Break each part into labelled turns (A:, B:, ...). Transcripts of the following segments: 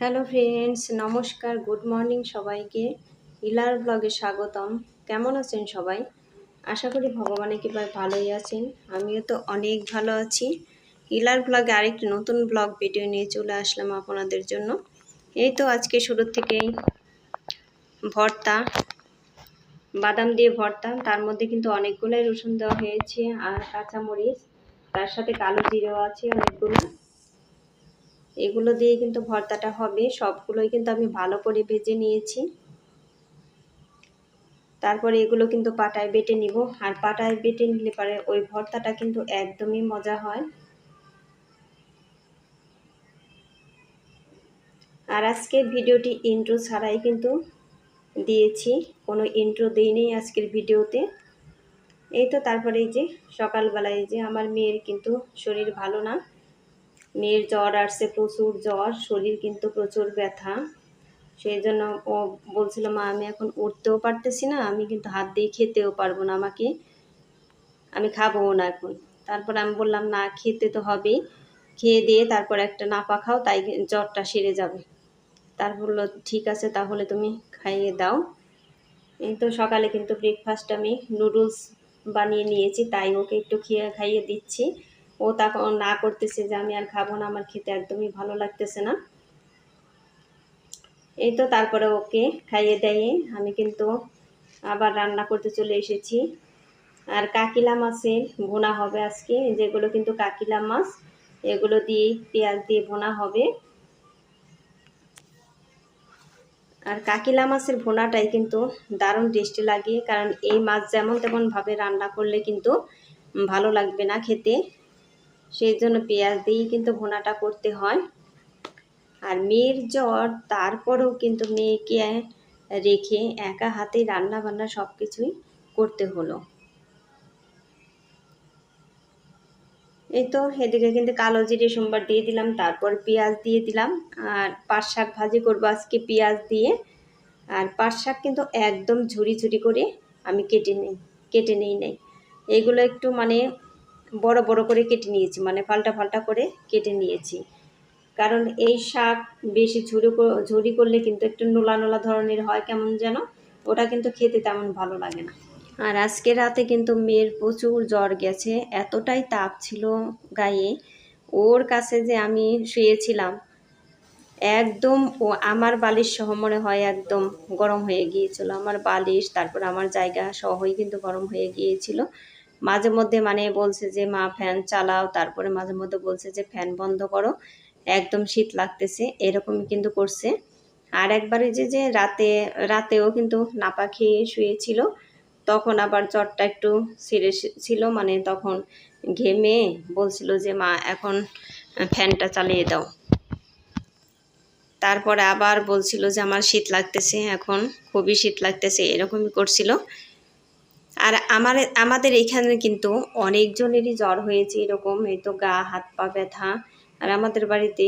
A: Hello friends নমস্কার good morning সবাইকে। ইলার ব্লগে স্বাগতম। কেমন আছেন সবাই? আশা করি ভগবানের কৃপায় ভালোই আছেন। আমিও তো অনেক ভালো আছি। ইলার ব্লগে আরেকটি নতুন ব্লগ ভিডিও নিয়ে চলে আসলাম আপনাদের জন্য। এই তো আজকে শুরু থেকেই ভর্তা, বাদাম দিয়ে ভর্তা। তার মধ্যে কিন্তু অনেকগুলোই রসুন দেওয়া হয়েছে আর কাঁচামরিচ। তার সাথে কালো জিরেও আছে অনেকগুলো। এগুলো দিয়ে কিন্তু ভর্তাটা হবে। সবগুলোই কিন্তু আমি ভালো করে ভেজে নিয়েছি। তারপরে এগুলো কিন্তু পাটায় বেটে নিব। আর পাটায় বেটে নিলে পরে ওই ভর্তাটা কিন্তু একদমই মজা হয়। আর আজকে ভিডিওটি ইন্ট্রো ছাড়াই কিন্তু দিয়েছি। কোনো ইন্ট্রো দিইনি আজকের ভিডিওতে। এই তো তারপরে এই যে সকালবেলায় যে আমার মেয়ের কিন্তু শরীর ভালো না। মেয়ের জ্বর আসছে, প্রচুর জ্বর, শরীর কিন্তু প্রচুর ব্যথা। সেই জন্য ও বলছিল, মা, আমি এখন উঠতেও পারতেছি না, আমি কিন্তু হাত দিয়ে খেতেও পারব না আমাকে। আমি খাব না এখন। তারপর আমি বললাম, না, খেতে তো হবেই। খেয়ে দিয়ে তারপর একটা নাপা খাও, তাই জ্বরটা সেরে যাবে। তার বলল, ঠিক আছে, তাহলে তুমি খাইয়ে দাও। এই তো সকালে কিন্তু ব্রেকফাস্ট আমি নুডলস বানিয়ে নিয়েছি, তাই ওকে একটু খেয়ে, খাইয়ে দিচ্ছি। ও তখন না করতেছে যে আমি আর খাব না, আমার খেতে একদমই ভালো লাগতেছে না। এই তো তারপরে ওকে খাইয়ে দেয় আমি কিন্তু আবার রান্না করতে চলে এসেছি। আর কাকিলা মাছের ভোনা হবে আজকে, যেগুলো কিন্তু কাকিলা মাছ, এগুলো দিয়ে পেঁয়াজ দিয়ে ভোনা হবে। আর কাকিলা মাছের ভোনাটাই কিন্তু দারুণ টেস্টি লাগে, কারণ এই মাছ যেমন তেমনভাবে রান্না করলে কিন্তু ভালো লাগবে না খেতে। সেই জন্য পেঁয়াজ দিয়েই কিন্তু ভোনাটা করতে হয়। আর মেয়ের জ্বর, তারপরেও কিন্তু মেয়েকে রেখে একা হাতে রান্না বান্না সব কিছুই করতে হলো। এই তো এদিকে কিন্তু কালো জিরে সোমবার দিয়ে দিলাম, তারপর পেঁয়াজ দিয়ে দিলাম। আর পাট শাক ভাজি করব আজকে পেঁয়াজ দিয়ে। আর পাট শাক কিন্তু একদম ঝুড়ি ঝুড়ি করে আমি কেটে নেই কেটে নেই নেই। এগুলো একটু মানে বড় বড় করে কেটে নিয়েছি মানে ফাল্টা ফাল্টা করে কেটে নিয়েছি। কারণ এই শাক বেশি ঝুড়ি ঝুড়ি করলে কিন্তু একটু নোলা নোলা ধরনের হয় কেমন যেন, ওটা কিন্তু খেতে তেমন ভালো লাগে না। আর আজকে রাতে কিন্তু মেয়ের প্রচুর জ্বর গেছে, এতটাই তাপ ছিল গায়ে, ওর কাছে যে আমি শুয়েছিলাম, একদম ও আমার বালিশ সহ মনে হয় একদম গরম হয়ে গিয়েছিল। আমার বালিশ, তারপর আমার জায়গা সহই কিন্তু গরম হয়ে গিয়েছিল। মাঝে মধ্যে মানে বলছে যে, মা ফ্যান চালাও। তারপরে মাঝে মধ্যে বলছে যে ফ্যান বন্ধ করো। একদম শীত লাগতেছে, এরকমই কিন্তু করছে। আর একবারে যে যে রাতে, রাতেও কিন্তু নাপা খেয়ে শুয়েছিল, তখন আবার জ্বরটা একটু সিরিয়াস ছিল মানে তখন ঘেমে বলছিল যে, মা, এখন ফ্যানটা চালিয়ে দাও। তারপরে আবার বলছিল যে, আমার শীত লাগতেছে, এখন খুবই শীত লাগতেছে। এরকমই করছিল। আর আমার, আমাদের এখানে কিন্তু অনেকজনেরই জ্বর হয়েছে এরকম, এই তো গা, হাত পা ব্যথা। আর আমাদের বাড়িতে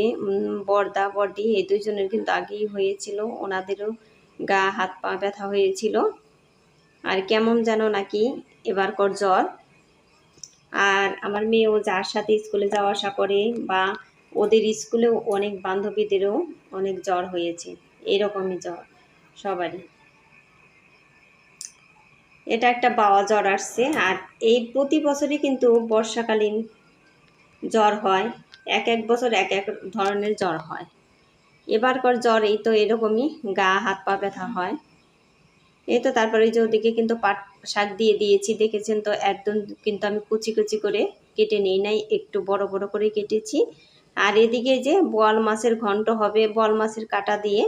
A: বর্দা, বর্দি, এই দুইজনের কিন্তু আগেই হয়েছিল, ওনাদেরও গা, হাত পা ব্যথা হয়েছিল। আর কেমন যেন নাকি এবারকর জ্বর। আর আমার মেয়েও যার সাথে স্কুলে যাওয়া আসা করে বা ওদের স্কুলেও অনেক বান্ধবীদেরও অনেক জ্বর হয়েছে, এরকমই জ্বর সবারই। এটা একটা বাওয়া জ্বর আসছে আর এই প্রতি বছরই কিন্তু বর্ষাকালীন জ্বর হয়। এক এক বছর এক এক ধরনের জ্বর হয়। এবারকার জ্বর এই তো এরকমই, গা, হাত, পা ব্যথা হয়। এই তো তারপরে যে ওদিকে কিন্তু পাট শাক দিয়ে দিয়েছি, দেখেছেন তো? একদম কিন্তু আমি কুচি কুচি করে কেটে নিই নাই, একটু বড় বড় করে কেটেছি। আর এদিকে যে বল মাছের ঘন্ট হবে বল মাছের কাটা দিয়ে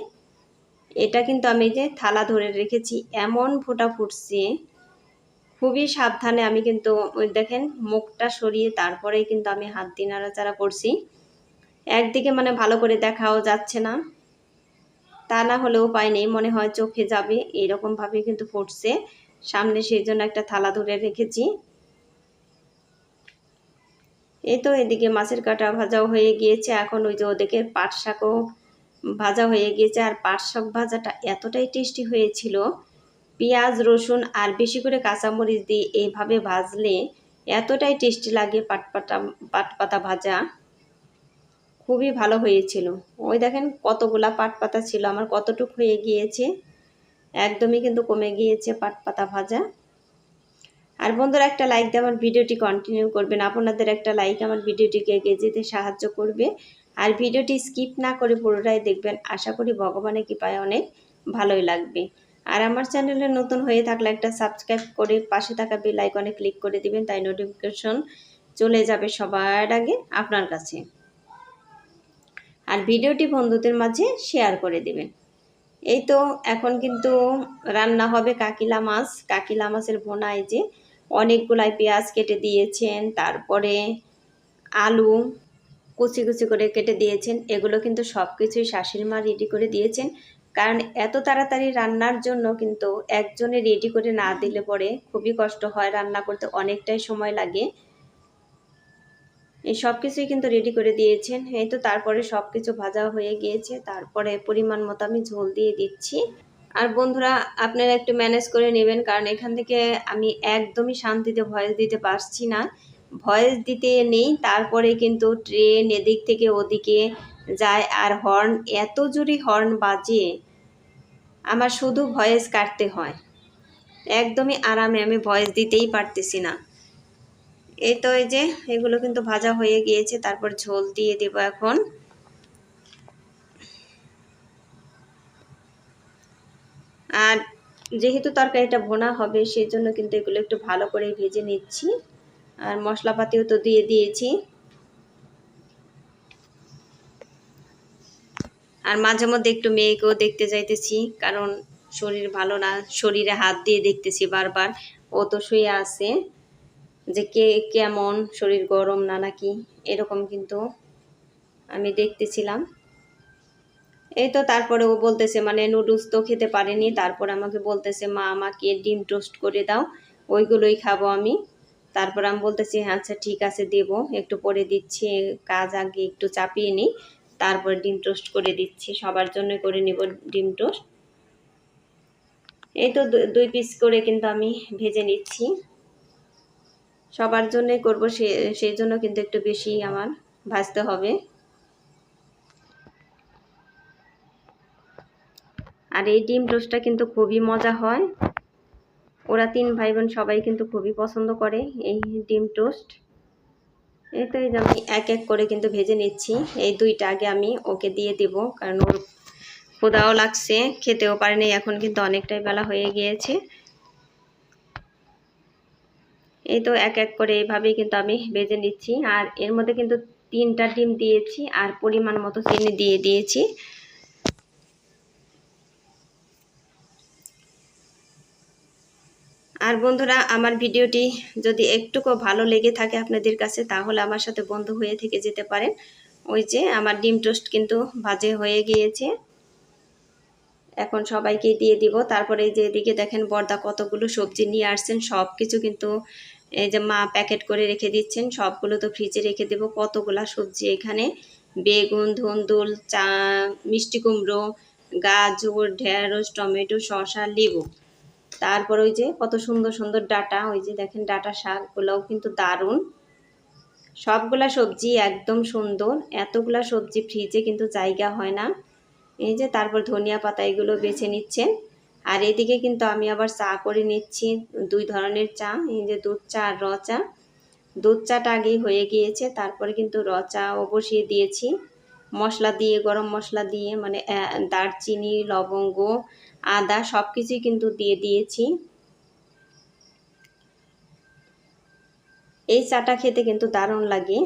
A: এটা কিন্তু আমি যে থালা ধরে রেখেছি, এমন ফোটা ফুটছে। খুবই সাবধানে আমি কিন্তু দেখেন মুখটা সরিয়ে তারপরেই কিন্তু আমি হাত দিয়ে নাড়াচাড়া করছি। একদিকে মানে ভালো করে দেখাও যাচ্ছে না। তা না হলেও উপায় নেই, মনে হয় চোখে যাবে এরকমভাবে কিন্তু ফুটছে। সামনে সেই জন্য একটা থালা ধরে রেখেছি। এই তো এদিকে মাছের কাটা ভাজাও হয়ে গিয়েছে, এখন ওই যে ওদিকে পাট শাকও ভাজা হয়ে গিয়েছে আর পাট শাক ভাজাটা এতটাই টেস্টি হয়েছিল। পেঁয়াজ, রসুন আর বেশি করে কাঁচামরিচ দিয়ে এইভাবে ভাজলে এতটাই টেস্টি লাগে পাটপাটা পাটপাতা ভাজা। খুবই ভালো হয়েছিল। ওই দেখেন কতগুলা পাট পাতা ছিল, আমার কতটুক হয়ে গিয়েছে, একদমই কিন্তু কমে গিয়েছে পাট পাতা ভাজা। আর বন্ধুরা, একটা লাইক দিয়ে আমার ভিডিওটি কন্টিনিউ করবেন। আপনাদের একটা লাইক আমার ভিডিওটিকে এগিয়ে যেতে সাহায্য করবে। আর ভিডিওটি স্কিপ না করে পুরোটাই দেখবেন। আশা করি ভগবানের কৃপায় অনেক ভালোই লাগবে। আর আমার চ্যানেলে নতুন হয়ে থাকলে একটা সাবস্ক্রাইব করে পাশে থাকা বেল আইকনে ক্লিক করে দিবেন, তাই নোটিফিকেশন চলে যাবে সবার আগে আপনার কাছে। আর ভিডিওটি বন্ধুদের মাঝে শেয়ার করে দিবেন। এই তো এখন কিন্তু রান্না হবে কাকিলা মাছ। কাকিলা মাছের ভোনায় যে অনেকগুলাই পেঁয়াজ কেটে দিয়েছেন, তারপরে আলু কুচি কুচি করে কেটে দিয়েছেন। এগুলো কিন্তু সব কিছুই শাশুড়ি মা রেডি করে দিয়েছেন। কারণ এত তাড়াতাড়ি রান্নার জন্য কিন্তু একজনে রেডি করে না দিলে পরে খুবই কষ্ট হয় রান্না করতে, অনেকটাই সময় লাগে। এই সব কিছুই কিন্তু রেডি করে দিয়েছেন। এই তো তারপরে সব কিছু ভাজা হয়ে গিয়েছে। তারপরে পরিমাণ মতো আমি ঝোল দিয়ে দিচ্ছি। আর বন্ধুরা, আপনারা একটু ম্যানেজ করে নেবেন, কারণ এখান থেকে আমি একদমই শান্তিতে ভয়েস দিতে পারছি না। ভয়েস দিতে নেই, তারপরে কিন্তু ট্রেন এদিক থেকে ওদিকে যায় আর হর্ন, এত জোরে হর্ন বাজে। আমার শুধু ভয়েস কাটতে হয়। একদমই আরামে আমি ভয়েস দিতেই পারতেছি না। এই তো এই যে, এগুলো কিন্তু ভাজা হয়ে গিয়েছে, তারপর ঝোল দিয়ে দেব এখন। আর যেহেতু তরকারিটা ভোনা হবে সেই জন্য কিন্তু এগুলো একটু ভালো করে ভেজে নিচ্ছি। আর মশলাপাতিও তো দিয়ে দিয়েছি। আর মাঝে মধ্যে একটু মেয়েকেও দেখতে যাইতেছি, কারণ শরীর ভালো না, শরীরে হাত দিয়ে দেখতেছি বারবার। ও তো শুয়ে আছে। যে কে, কেমন, শরীর গরম না নাকি, এরকম কিন্তু আমি দেখতেছিলাম। এই তো তারপরে ও বলতেছে মানে নুডলস তো খেতে পারেনি। তারপর আমাকে বলতেছে, মা, আমাকে ডিম টোস্ট করে দাও, ওইগুলোই খাব আমি। তারপর আমি বলতেছি আচ্ছা ঠিক আছে, দেব। একটু পরে দিচ্ছি, কাজ আগে একটু চাপিয়ে নিই। তারপর ডিম টোস্ট করে দিচ্ছি। সবার জন্য করে নিব ডিম টোস্ট। এই তো দুই পিস করে কিন্তু আমি ভেজে নিচ্ছি। সবার জন্যই করব, সে, সেই জন্য কিন্তু একটু বেশি আমার ভাজতে হবে। আর এই ডিম টোস্টটা কিন্তু খুবই মজা হয়। ওরা তিন ভাই বোন সবাই কিন্তু খুবই পছন্দ করে এই ডিম টোস্ট। এই তো এই যে আমি এক এক করে কিন্তু ভেজে নিচ্ছি। এই দুইটা আগে আমি ওকে দিয়ে দেব, কারণ ওর ক্ষুদাও লাগছে, খেতেও পারেনি এখন কিন্তু অনেকটাই বেলা হয়ে গিয়েছে। এই তো এক এক করে এইভাবেই কিন্তু আমি ভেজে নিচ্ছি। আর এর মধ্যে কিন্তু তিনটা ডিম দিয়েছি, আর পরিমাণ মতো চিনি দিয়ে দিয়েছি। আর বন্ধুরা, আমার ভিডিওটি যদি একটুকু ভালো লেগে থাকে আপনাদের কাছে, তাহলে আমার সাথে বন্ধু হয়ে থেকে যেতে পারেন। ওই যে আমার ডিম টোস্ট কিন্তু ভাজে হয়ে গিয়েছে। এখন সবাইকে দিয়ে দিব। তারপরে যে এদিকে দেখেন বর্দা কতগুলো সবজি নিয়ে আসছেন। সব কিছু কিন্তু এই যে মা প্যাকেট করে রেখে দিচ্ছেন। সবগুলো তো ফ্রিজে রেখে দেবো। কতগুলা সবজি এখানে? বেগুন, ধুন্দুল, চা, মিষ্টি কুমড়ো, গাজর, ঢেঁড়স, টমেটো, শসা, লেবু। তারপর ওই যে কত সুন্দর সুন্দর ডাটা, ওই যে দেখেন ডাটা শাকগুলোও কিন্তু দারুণ। সবগুলা সবজি একদম সুন্দর, এতগুলা সবজি ফ্রিজে কিন্তু জায়গা হয় না। এই যে তারপর ধনিয়া পাতা এগুলো বেছে নিচ্ছেন। আর এদিকে কিন্তু আমি আবার চা করে নিচ্ছি, দুই ধরনের চা, এই যে দুধ চা আর র চা। দুধ চাটা আগেই হয়ে গিয়েছে, তারপরে কিন্তু র চাও বসিয়ে দিয়েছি। মশলা দিয়ে, গরম মশলা দিয়ে মানে দারচিনি, লবঙ্গ আদা সব কিছুই কিন্তু দিয়ে দিয়েছি। এই চাটা খেতে কিন্তু দারুণ লাগে।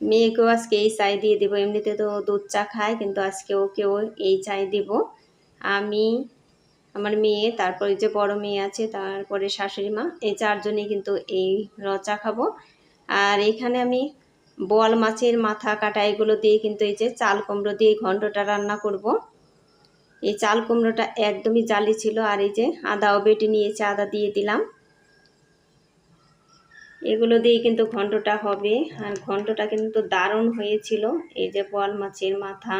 A: মেয়েকেও আজকে এই চাই দিয়ে দেবো। এমনিতে তো দুধ চা খায়, কিন্তু আজকে ওকেও এই চাই দেব। আমি, আমার মেয়ে, তারপরে যে বড় মেয়ে আছে, তারপরে শাশুড়ি মা, এই চারজনেই কিন্তু এই রচা খাব। আর এখানে আমি বোয়াল মাছের মাথা কাটা এগুলো দিয়ে কিন্তু এই যে চাল কুমড়ো দিয়ে ঘন্টটা রান্না করব। এই চাল কুমড়োটা একদমই জালি ছিল আর এই যে আদাও বেটে নিয়েছে, আদা দিয়ে দিলাম। এগুলো দিয়ে কিন্তু ঘন্টটা হবে। আর ঘন্টটা কিন্তু দারুণ হয়েছিল। এই যে বোয়াল মাছের মাথা,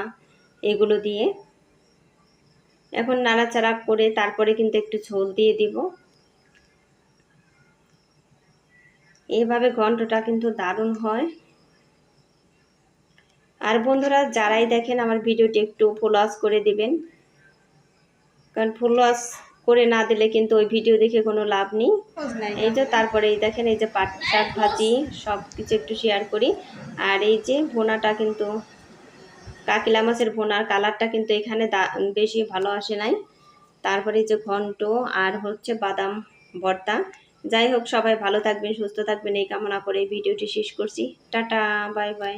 A: এগুলো দিয়ে। এখন নাড়াচাড়া করে তারপরে কিন্তু একটু ঝোল দিয়ে দিব। এভাবে ঘন্টটা কিন্তু দারুণ হয়। আর বন্ধুরা, যারাই দেখেন আমার ভিডিওটি একটু ফলোয়াস করে দিবেন কারণ ফলোয়াস করে না দিলে কিন্তু ওই ভিডিও দেখে কোনো লাভ নেই। এই যে তারপরে এই দেখেন এই যে পাট শাক ভাজি সব কিছু একটু শেয়ার করি। আর এই যে ভোনাটা কিন্তু কাকিলা মাছের ভোনার কালারটা কিন্তু এখানে দা- বেশি ভালো আসে নাই। তারপরে এই যে ঘন্ট আর হচ্ছে বাদাম ভর্তা। যাই হোক সবাই ভালো থাকবেন সুস্থ থাকবেন। এই কামনা করে এই ভিডিওটি শেষ করছি। Tata bye bye